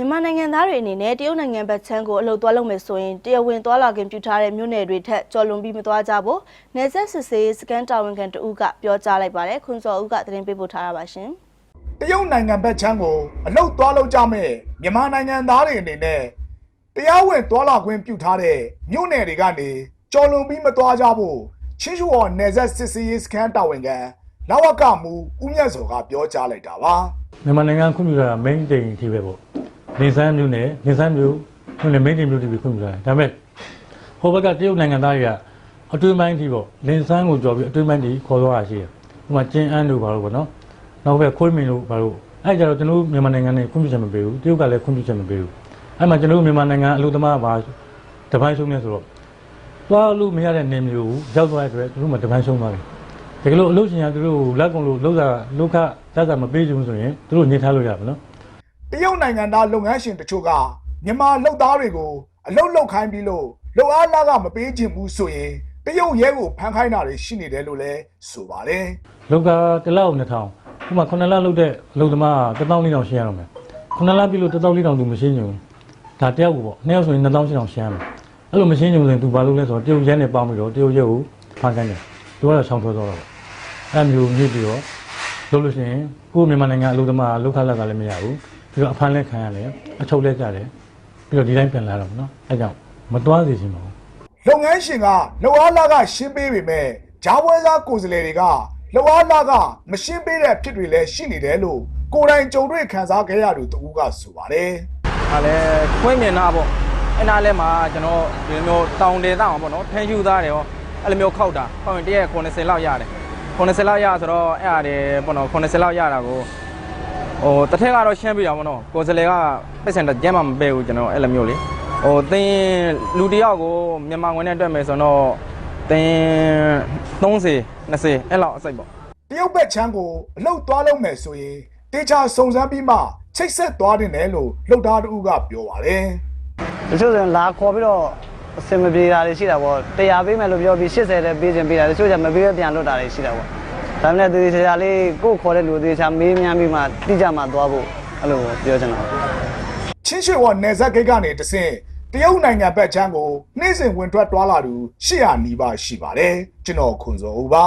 မြန်မာနိုင်ငံသားတွေအနေနဲ့တရုတ်နိုင်ငံဘက်ခြမ်းကိုအလုပ်သွားလုပ်မယ်ဆိုရင်တရားဝင်သွားလာခွင့်ပြုထားတဲ့မြို့နယ်တွေထက်ကျော်လွန်ပြီးမသွားကြဖို့နယ်စပ်စစ်ဆေးရေးစကန်တာဝန်ခံတဦးကပြောကြားလိုက်ပါတယ်ခွန်စော်ဦးကသတင်းပေးပို့ထားတာပါရှင်တရုတ်နိုင်ငံဘက်ခြမ်းကိုအလုတ်သွားလုပ်ကြမဲ့မြန်မာနိုင်ငံသားတွေအနေနဲ့တရားဝင်သွားလာခွင့်ပြုထားတဲ့မြို့နယ်တွေကနေကြော်လွန်ပြီးမသွားကြဖို့ချင်းရှူော်နယ်ဆက်စစ်စီရေးစခန်းတာဝန်ခံလဝကမူဦးမြတ်စောကပြောကြားလိုက်တာပါမြန်မာနိုင်ငံခွင့်ပြုတာ main တိမ်အထိပဲပေါ့ နေဆန်းမျိုးနဲ့နေဆန်းမျိုးမြို့နယ် main တိမ်မျိုးတွေခွင့်ပြုတာဒါပေမဲ့ဟိုဘက်ကတရုတ်နိုင်ငံသားတွေကအတွင်းပိုင်းအထိပေါ့လင်ဆန်းကိုကြော်ပြီးအတွင်းပိုင်းတွေခေါ်သွားတာရှိတယ်ဥပမာကျင်းအန်းတို့ဘာလို့ပေါ့နော်နောက်ဘက်ခွေးမင်တို့ဘာလို့အဲ့ကြတော့ကျွန်တော်တို့မြန်မာနိုင်ငံနဲ့ခွင့်ပြုချက်မပေးဘူးတရုတ်ကလည်းခွင့်ပြုချက်မပေးဘူးအဲ့မှာကျွန်တော်တို့မြန်မာနိုင်ငံအလို့သမားဘာတပိုင်းဆုံးနေဆိုတော့သွားလို့မရတဲ့နေမျိုးကိုရောက်သွားတဲ့အတွက်သူတို့မှတပိုင်းဆုံးသွားတယ်တကယ်လို့အလုပ်ရှင်ကသူတို့ကိုလက်ကုန်လို့လောက်တာလောက်ခသက်သာမပေးချင်ဘူးဆိုရင်သူတို့ညှိထားလို့ရပါနော် တရုတ်နိုင်ငံသားလုပ်ငန်းရှင်တချို့ကမြန်မာလုပ်သားတွေကိုအလုတ်လောက်ခိုင်းပြီးလို့လုပ်အားလာကမပေးချင်ဘူးဆိုရင်တရုတ်ရဲကိုဖမ်းခိုင်းတာတွေရှိနေတယ်လို့လည်းဆိုပါတယ်လောက်ကတစ်လောက်2000ဥပမာ9လလောက်တဲ့အလုပ်သမားက14000ရှင်းရတော့မယ်9လပြီလို့14000သူမရှင်းချင်ဘူးဒါတယောက်ကိုပေါ့နှစ်ယောက်ဆိုရင်2800ရှင်းရမယ်အဲ့လိုမရှင်းချင်ဘူးဆိုရင်သူဘာလုပ်လဲဆိုတော့တရုတ်ရဲနဲ့ပေါင်းပြီးတော့တရုတ်ရဲကိုဖမ်းခိုင်းတယ်သူကတော့ချောင်းထွက်သွားတော့အဲ့မျိုးမြစ်ပြီးတော့လုပ်လို့ရှိရင်ကိုယ်မြန်မာနိုင်ငံအလုပ်သမားလောက်ခလက်ကလည်းမရဘူး ပြီးတော့အဖမ်းလက်ခံရတယ်အချုပ်လက်ကြတယ်ပြီးတော့ဒီတိုင်းပြန်လာတော့နော်အဲ့ကြောင့်မသွားစေချင်ပါဘူးလုပ်ငန်းရှင်ကလုပ်အားလာကရှင်းပေးပေမဲ့ဂျားပွဲစားကိုယ်စားလှယ်တွေကလုပ်အားလာကမရှင်းပေးတဲ့ဖြစ်တွေလည်းရှိနေတယ်လို့ကိုယ်တိုင်ကြုံတွေ့ခံစားခဲ့ရသူတဦးကဆိုပါတယ်။အဲလဲခွင့်မြင်တာပေါ့။အဲ့နားလဲမှာကျွန်တော်ဒီလိုမျိုးတောင်ဒေသမှာပေါ့နော်ထန်းယူသားတယ်ရောအဲ့လိုမျိုးခောက်တာခောက်ရင်တရက်90လောက်ရတယ်90လောက်ရဆိုတော့အဲ့အားတယ်ပေါ့နော်90လောက်ရတာကို ဟိုတစ်ထက်ကတော့ရှင်းပြတာပေါ့နော်ကိုယ်စလေကပတ်စံတော့ကျမ်းမှမပေးဘူးကျွန်တော်အဲ့လိုမျိုးလေဟိုတင်းလူတယောက်ကိုမြန်မာငွေနဲ့တွက်မယ်ဆိုတော့တင်း30 20အဲ့လောက်အစိတ်ပေါ့တရုတ်ဘက်ချမ်းကိုအလုတ်သွားလုပ်မယ်ဆိုရင်တေချာစုံစမ်းပြီးမှချိတ်ဆက်သွားတင်တယ်လို့လှုပ်သားတဦးကပြောပါတယ်တချို့ဆိုရင်လာခေါ်ပြီးတော့အစင်မပြေတာတွေရှိတာပေါ့100ပေးမယ်လို့ပြောပြီး80လည်းပေးခြင်းပေးတာတချို့ကျမပေးရပြန်လွတ်တာတွေရှိတာပေါ့ ဒါမှမဟုတ်သေသေးချာလေးကိုယ်ခေါ်တဲ့လူသေချာမေးမြန်းပြီးမှတိကျမှသွားဖို့အဲ့လိုပြောချင်တာချင်းရွှေဝါနယ်ဇက်ဂိတ်ကနေတဆင့်တရုတ်နိုင်ငံဘက်ချမ်းကိုနှိမ့်စင်ဝင်ထွက်သွားလာသူ800နီးပါးရှိပါတယ်ကျွန်တော်ခွန်စောဦးပါ